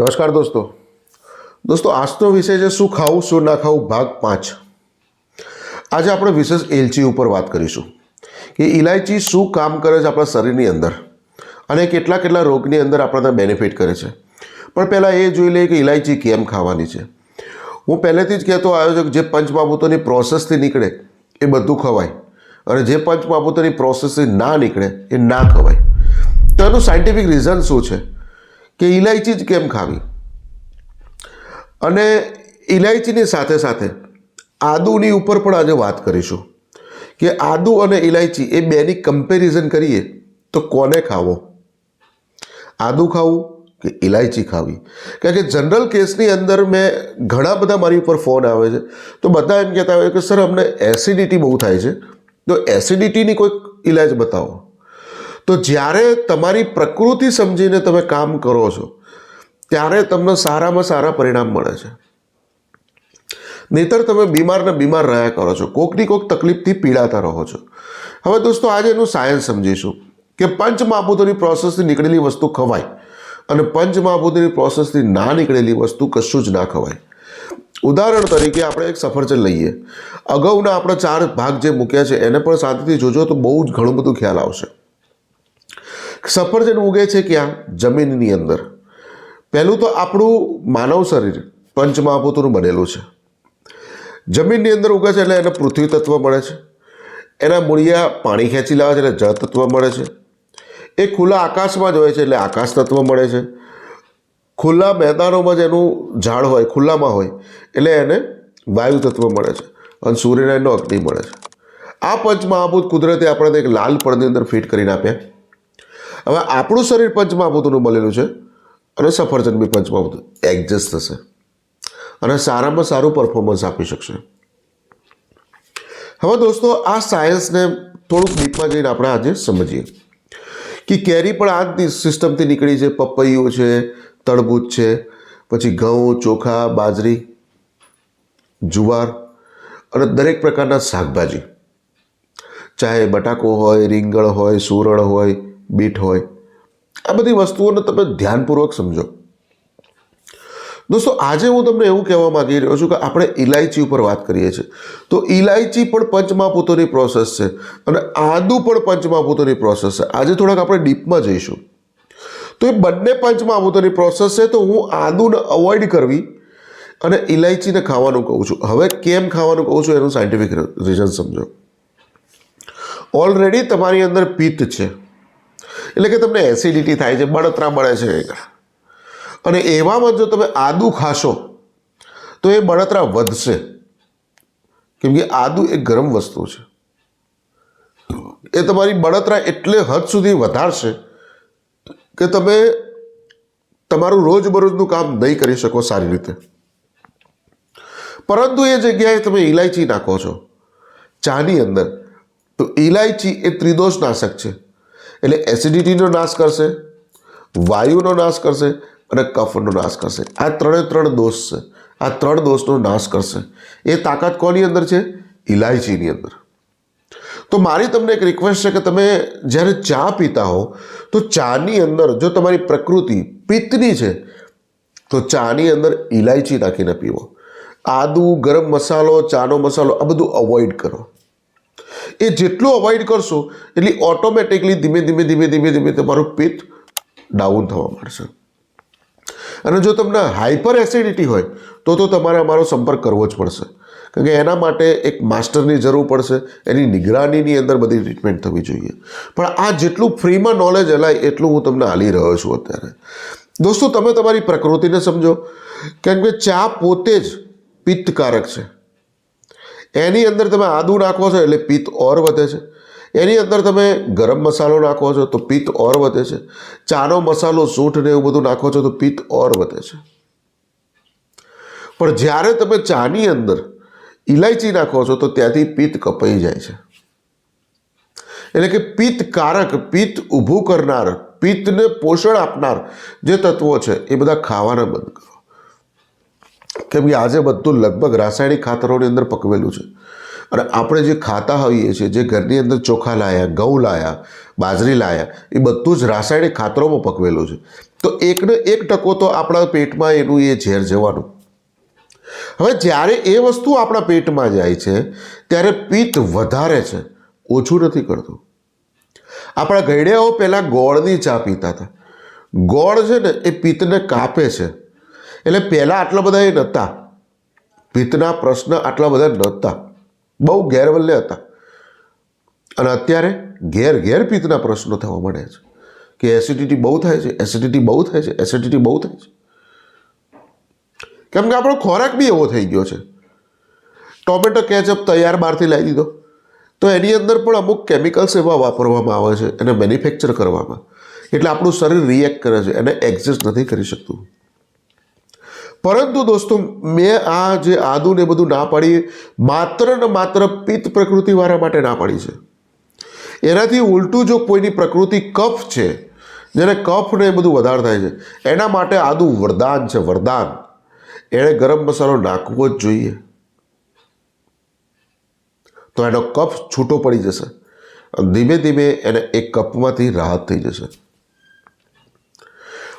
નમસ્કાર દોસ્તો. દોસ્તો, આજનો વિષય છે શું ખાવું, શું ના ખાવું, ભાગ પાંચ. આજે આપણે વિશેષ એલચી ઉપર વાત કરીશું. કે ઇલાયચી શું કામ કરે છે આપણા શરીરની અંદર અને કેટલા કેટલા રોગની અંદર આપણને બેનિફિટ કરે છે. પણ પહેલાં એ જોઈ લઈએ કે ઇલાયચી કેમ ખાવાની છે. હું પહેલેથી જ કહેતો આવ્યો છું કે જે પંચમહાભૂતોની પ્રોસેસથી નીકળે એ બધું ખવાય અને જે પંચમહાભૂતોની પ્રોસેસથી ના નીકળે એ ના ખવાય. તો એનું સાયન્ટિફિક રીઝન શું છે? કે ઇલાયચી જ કેમ ખાવી? અને ઇલાયચીની સાથે સાથે આદુની ઉપર પણ આજે વાત કરીશું કે આદુ અને ઇલાયચી એ બેની કમ્પેરિઝન કરીએ તો કોને ખાવો? આદુ ખાવું કે ઇલાયચી ખાવી? કારણ કે જનરલ કેસની અંદર મેં ઘણા બધા મારી ઉપર ફોન આવે છે. તો બધા એમ કહેતા હોય કે, સર, અમને એસિડિટી બહુ થાય છે. તો એસિડિટીની કોઈ ઇલાજ બતાવો. તો જ્યારે તમારી પ્રકૃતિ સમજીને તમે કામ કરો છો, ત્યારે તમને સારામાં સારા પરિણામ મળે છે. નહીતર તમે બીમારને બીમાર રહ્યા કરો છો. કોકની કોક તકલીફથી પીડાતા રહો છો. હવે દોસ્તો, આજે એનું સાયન્સ સમજીશું કે પંચમહાભૂતોની પ્રોસેસથી નીકળેલી વસ્તુ ખવાય અને પંચમહાભૂતોની પ્રોસેસથી ના નીકળેલી વસ્તુ કશું જ ના ખવાય. ઉદાહરણ તરીકે આપણે એક સફરજન લઈએ. અગાઉના આપણે ચાર ભાગ જે મૂક્યા છે, એને પણ શાંતિથી જોજો તો બહુ જ ઘણું બધું ખ્યાલ આવશે. સફરજન ઉગે છે ક્યાં? જમીનની અંદર. પહેલું તો આપણું માનવ શરીર પંચમહાભૂતોનું બનેલું છે. જમીનની અંદર ઉગે છે એટલે એને પૃથ્વી તત્વ મળે છે. એના મૂળિયા પાણી ખેંચી લાવે છે એટલે જળ તત્વ મળે છે. એ ખુલ્લા આકાશમાં જ હોય છે એટલે આકાશ તત્વ મળે છે. ખુલ્લા મેદાનોમાં જ એનું ઝાડ હોય, ખુલ્લામાં હોય એટલે એને વાયુ તત્વ મળે છે અને સૂર્યનારાયણનો અગ્નિ મળે છે. આ પંચમહાભૂત કુદરતે આપણને એક લાલ પડની અંદર ફિટ કરીને આપ્યા. હવે આપણું શરીર પંચમહાભૂતોનું બનેલું છે અને સફરજન બી પંચમહાભૂત. એડજસ્ટ થશે. અને સારામાં સારું પરફોર્મન્સ આપી શકશે. હવે દોસ્તો, આ સાયન્સને થોડુંક ડીપમાં જઈને આપણે આજે સમજીએ. કે કેરી પણ આ જ સિસ્ટમથી નીકળી છે. પપૈયું છે, તરબૂચ છે, પછી ઘઉં, ચોખા, બાજરી, જુવાર અને દરેક પ્રકારના શાકભાજી. ચાહે બટાકો હોય, રીંગણ હોય, સુરણ હોય બીટ હોય. આ બધી વસ્તુઓને તમે ધ્યાનપૂર્વક સમજો. દોસ્તો, આજે હું તમને એવું કહેવા માંગી રહ્યો છું કે આપણે ઇલાયચી ઉપર વાત કરીએ છીએ. તો ઇલાયચી પણ પંચમહાભૂતોની પ્રોસેસ છે અને આદુ પણ પંચમહાભૂતોની પ્રોસેસ છે. આજે થોડાક આપણે ડીપમાં જઈશું. તો એ બંને પંચમહાભૂતોની પ્રોસેસ છે તો હું આદુને અવોઇડ કરવી અને ઇલાયચીને ખાવાનું કહું છું. હવે કેમ ખાવાનું કહું છું એનું સાયન્ટિફિક રીઝન સમજો. ઓલરેડી તમારી અંદર પિત્ત છે. એટલે કે તમને એસિડિટી થાય છે, બળતરા મળે છે અને એવામાં જો તમે આદુ ખાશો, તો એ બળતરા વધશે. કેમ કે આદુ એક ગરમ વસ્તુ છે. એ તમારી બળતરા એટલે હદ સુધી વધારશે કે તમે તમારું રોજબરોજનું કામ નહીં કરી શકો સારી રીતે. પરંતુ એ જગ્યાએ તમે ઇલાયચી નાખો છો, ચાની અંદર, તો ઇલાયચી એ ત્રિદોષ નાશક છે. એટલે એસિડિટીનો નાશ કરશે, વાયુનો નાશ કરશે અને કફનો નાશ કરશે. આ ત્રણે ત્રણ દોષ છે. આ ત્રણ દોષનો નાશ કરશે. એ તાકાત કોની અંદર છે? ઇલાયચીની અંદર. તો મારી તમને એક રિક્વેસ્ટ છે કે તમે જ્યારે ચા પીતા હો, તો ચાની અંદર જો તમારી પ્રકૃતિ પિત્તની છે, તો ચાની અંદર ઇલાયચી નાખીને પીવો. આદુ, ગરમ મસાલો, ચાનો મસાલો, આ બધું અવોઇડ કરો. એ જેટલું અવોઇડ કરશો, એટલી ઓટોમેટિકલી ધીમે ધીમે ધીમે ધીમે ધીમે તમારું પિત્ત ડાઉન થવા માંડશે. અને જો તમને હાઇપર એસિડિટી હોય, તો તો તમારે અમારો સંપર્ક કરવો જ પડશે. કારણ કે એના માટે એક માસ્ટરની જરૂર પડશે, એની નિગરાનીની અંદર બધી ટ્રીટમેન્ટ થવી જોઈએ. પણ આ જેટલું ફ્રીમાં નોલેજ અલાય, એટલું હું તમને હાલી રહ્યો છું અત્યારે. દોસ્તો, તમે તમારી પ્રકૃતિને સમજો. કેમ કે ચા પોતે જ પિત્તકારક છે. એની અંદર તમે આદુ નાખો છો એટલે પિત્ત ઓર વધે છે. એની અંદર તમે ગરમ મસાલો નાખો છો તો પિત્ત ઓર વધે છે. ચાનો મસાલો સૂંઠ ને એવું બધું નાખો છો તો પિત્ત ઓર વધે છે. પણ જ્યારે તમે ચાની અંદર ઇલાયચી નાખો છો તો ત્યાંથી પિત્ત કપાઈ જાય છે. એટલે કે પિત્ત કારક પિત્ત ઊભું કરનાર, પિત્તને પોષણ આપનાર જે તત્વો છે એ બધા ખાવાના બંધ કરો. કેમ કે આજે બધું લગભગ રાસાયણિક ખાતરોની અંદર પકવેલું છે. અને આપણે જે ખાતા હોઈએ છીએ, જે ઘરની અંદર ચોખા લાયા, ઘઉં લાયા, બાજરી લાયા, એ બધું જ રાસાયણિક ખાતરોમાં પકવેલું છે. તો એકને એક ટકો તો આપણા પેટમાં એનું એ ઝેર જવાનું. હવે જ્યારે એ વસ્તુ આપણા પેટમાં જાય છે, ત્યારે પિત્ત વધારે છે, ઓછું નથી કરતું. આપણા ઘડિયાઓ પહેલાં ગોળની ચા પીતા હતા. ગોળ છે ને, એ પિત્તને કાપે છે. એટલે પહેલાં આટલા બધા એ નહોતા. પિત્તના પ્રશ્ન આટલા બધા નહોતા. બહુ ગેરવલ્લે હતા. અને અત્યારે ઘેર ઘેર પિત્તના પ્રશ્નો થવા માંડ્યા છે. કે એસિડિટી બહુ થાય છે એસિડિટી બહુ થાય છે એસિડિટી બહુ થાય છે. કેમ કે આપણો ખોરાક બી એવો થઈ ગયો છે. ટોમેટો કેચઅપ તૈયાર બહારથી લાવી દીધો. તો એની અંદર પણ અમુક કેમિકલ્સ એવા વાપરવામાં આવે છે, એને મેન્યુફેક્ચર કરવામાં. એટલે આપણું શરીર રિએક્ટ કરે છે, એને એક્ઝિસ્ટ નથી કરી શકતું. પરંતુ દોસ્તો, મેં આ જે આદુ ને બધું ના પાડી, માત્ર ને માત્ર પિત્ત પ્રકૃતિવાળા માટે ના પાડી છે. એનાથી ઉલટું જો કોઈની પ્રકૃતિ કફ છે, જેને કફ ને એ બધું વધારે થાય છે, એના માટે આદુ વરદાન છે, વરદાન. એણે ગરમ મસાલો નાખવો જ જોઈએ. તો એનો કફ છૂટો પડી જશે. ધીમે ધીમે એને એક કપમાંથી રાહત થઈ જશે.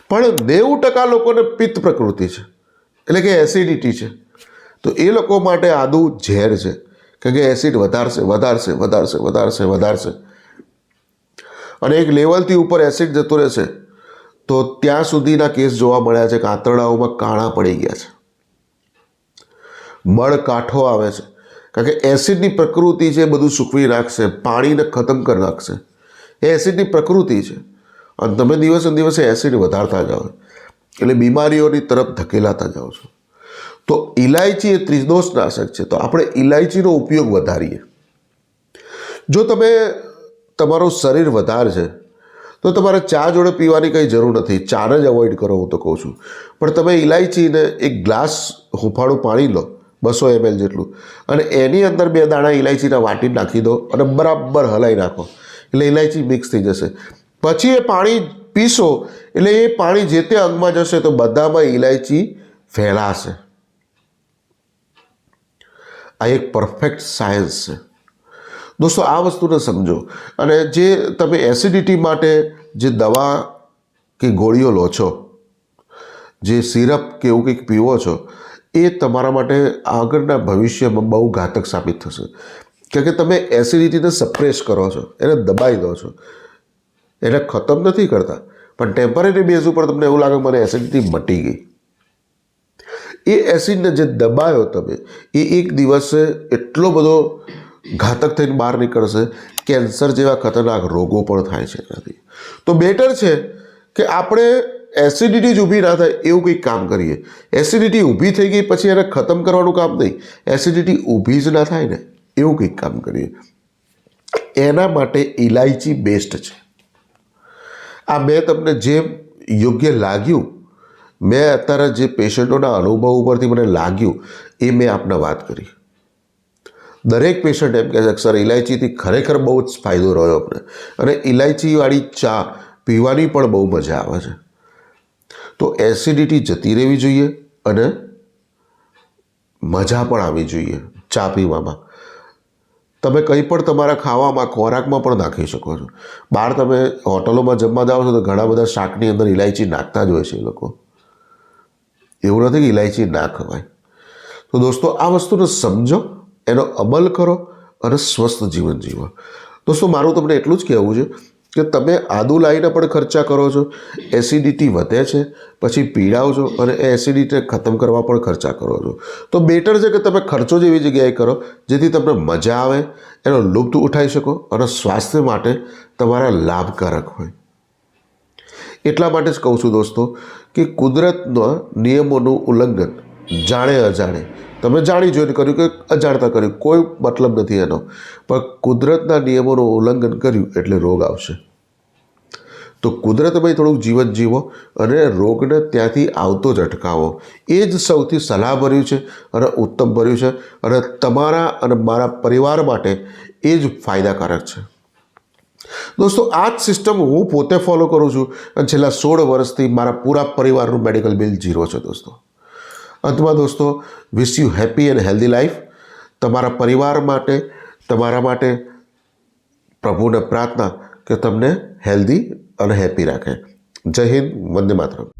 પણ નેવું ટકા લોકોને પિત્ત પ્રકૃતિ છે. એટલે કે એસિડિટી છે. તો એ લોકો માટે આદુ ઝેર છે. કારણ કે એસિડ વધારશે વધારશે વધારશે વધારશે વધારશે. અને એક લેવલથી ઉપર એસિડ જતો રહેશે, તો ત્યાં સુધીના કેસ જોવા મળ્યા છે કે આંતરડાઓમાં કાણા પડી ગયા છે. મળ કાંઠો આવે છે. કારણ કે એસિડની પ્રકૃતિ છે બધું સૂકવી નાખશે પાણીને ખતમ કરી નાખશે. એ એસિડની પ્રકૃતિ છે. અને તમે દિવસે દિવસે એસિડ વધારતા જાઓ એટલે બીમારીઓની તરફ ધકેલાતા જાઓ છો. તો ઇલાયચી એ ત્રિદોષનાશક છે. તો આપણે ઇલાયચીનો ઉપયોગ વધારીએ. જો તમે તમારું શરીર વધારે છે તો તમારે ચા જોડે પીવાની કંઈ જરૂર નથી. ચાને જ અવોઇડ કરો હું તો કહું છું. પણ તમે ઇલાયચીને એક ગ્લાસ હુંફાળું પાણી લો, બસો એમએલ જેટલું, અને એની અંદર બે દાણા ઇલાયચીના વાટી નાખી દો અને બરાબર હલાવી નાખો. એટલે ઇલાયચી મિક્સ થઈ જશે. પછી એ પાણી પીશો એટલે એ પાણી જે તે અંગમાં જશે તો બધામાં ઇલાયચી ફેલાશે. આ એક પરફેક્ટ સાયન્સ છે. દોસ્તો, આ વસ્તુને સમજો. અને જે તમે એસિડિટી માટે જે દવા કે ગોળીઓ લો છો, જે સિરપ કે એવું કંઈક પીવો છો, એ તમારા માટે આગળના ભવિષ્યમાં બહુ ઘાતક સાબિત થશે. કારણ કે તમે એસિડિટીને સપ્રેસ કરો છો, એને દબાઈ દો છો. એને ખતમ નથી કરતા. પણ ટેમ્પરરી બેઝ ઉપર તમને એવું લાગે મને એસિડિટી મટી ગઈ. એ એસિડને જે દબાયો તમે, એ એક દિવસે એટલો બધો ઘાતક થઈને બહાર નીકળશે, કેન્સર જેવા ખતરનાક રોગો પણ થાય છે એનાથી. તો બેટર છે કે આપણે એસિડિટી જ ઊભી ના થાય એવું કંઈક કામ કરીએ. એસિડિટી ઊભી થઈ ગઈ પછી એને ખતમ કરવાનું કામ નહીં. એસિડિટી ઊભી જ ના થાય ને એવું કંઈક કામ કરીએ. એના માટે ઇલાયચી બેસ્ટ છે. આ મેં તમને જે યોગ્ય લાગ્યું, મેં અત્યારે જે પેશન્ટોના અનુભવ ઉપરથી મને લાગ્યું, એ મેં આપને વાત કરી. દરેક પેશન્ટ એમ કહે છે, સર ઇલાયચીથી ખરેખર બહુ જ ફાયદો રહ્યો આપણે અને ઇલાયચીવાળી ચા પીવાની પણ બહુ મજા આવે છે. તો એસિડિટી જતી રહેવી જોઈએ અને મજા પણ આવવી જોઈએ ચા પીવામાં. તમે કંઈ પણ તમારા ખાવામાં, ખોરાકમાં પણ નાખી શકો છો. બહાર તમે હોટલોમાં જમવા જાઓ છો તો ઘણા બધા શાકની અંદર ઇલાયચી નાખતા જ હોય છે એ લોકો. એવું નથી કે ઇલાયચી ના ખવાય. તો દોસ્તો, આ વસ્તુને સમજો, એનો અમલ કરો અને સ્વસ્થ જીવન જીવો. દોસ્તો, મારું તમને એટલું જ કહેવું છે કે તમે આદુ લાવીને પણ ખર્ચા કરો છો, એસિડિટી વધે છે, પછી પીડાવ છો અને એ એસિડિટી ખતમ કરવા પણ ખર્ચા કરો છો. તો બેટર છે કે તમે ખર્ચો જ એવી જગ્યાએ કરો, જેથી તમને મજા આવે, એનો લુપ્ત ઉઠાવી શકો અને સ્વાસ્થ્ય માટે તમારા લાભકારક હોય. એટલા માટે જ કહું છું દોસ્તો કે કુદરતના નિયમોનું ઉલ્લંઘન જાણે અજાણે તમે જાણી જોઈને કર્યું કે અજાણતા કર્યું. કોઈ મતલબ નથી એનો. પણ કુદરતના નિયમોનું ઉલ્લંઘન કર્યું એટલે રોગ આવશે. તો કુદરતમાં થોડુંક જીવન જીવો અને રોગને ત્યાંથી આવતો જ અટકાવો. એ જ સૌથી સલાહભર્યું છે અને ઉત્તમ ભર્યું છે અને તમારા અને મારા પરિવાર માટે એ જ ફાયદાકારક છે. દોસ્તો, આ જ સિસ્ટમ હું પોતે ફોલો કરું છું અને છેલ્લા સોળ વર્ષથી મારા પૂરા પરિવારનું મેડિકલ બિલ ઝીરો છે દોસ્તો. અંતમાં દોસ્તો wish you happy and healthy life તમારા પરિવાર માટે, તમારા માટે પ્રભુને પ્રાર્થના કે તમને હેલ્ધી અને હેપી રાખે. જય હિન્દ, વંદે માતરમ.